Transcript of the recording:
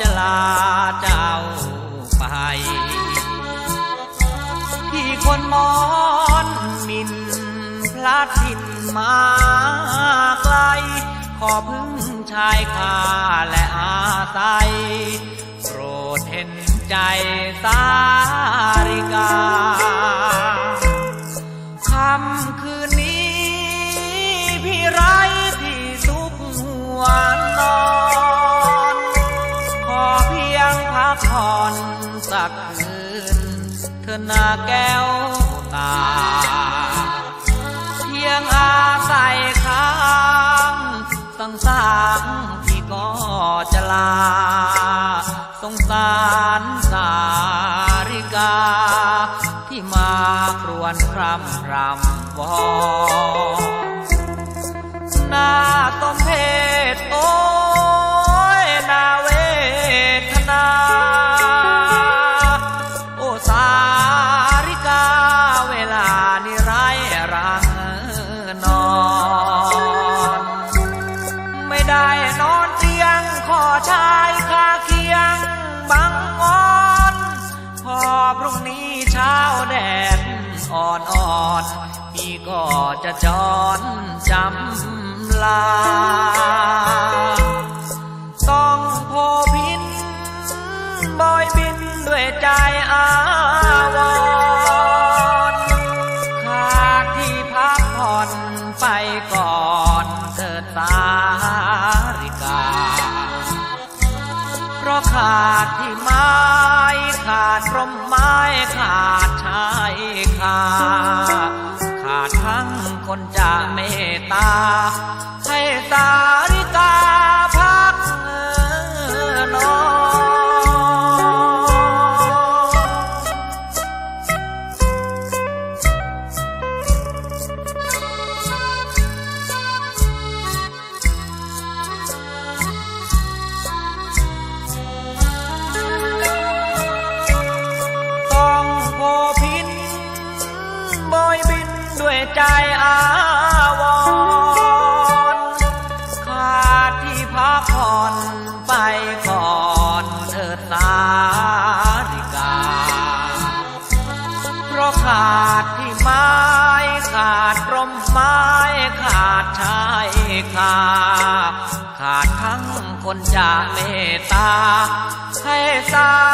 จะลาเจ้าไปพี่คนมอนมินพลัดถิ่นมาไกล ขอพึ่งชายคาและอาศัยโปรดเห็นใจสาริกา กคืนเธอหน้าแก้วตา เพียงอาศัยค้างสังสารที่ก็จะลา สงสารสาริกา ที่มาครวนครำรำวอนหน้าต้มเพ ได้นอนเตียงขอชายคาเคียงบังงอนพอพรุ่งนี้เช้าแดดอ่อนอ่อนๆพี่ก็จะจอนจำลา ต้องโพพินบอยบินด้วยใจอาวรขาดที่พักผ่อนไปก่อนเถิดสา ขาดร่มไม้ขาดชายคาขาดทั้งคนจะเมตตาให้ตา ใจอาวรขาดที่พักผ่อนไปก่อนเถิดสาริกา เพราะขาดที่ไม้ขาดร่มไม้ขาดชายคาขาดทั้งคนจะเมตตาให้สาริกา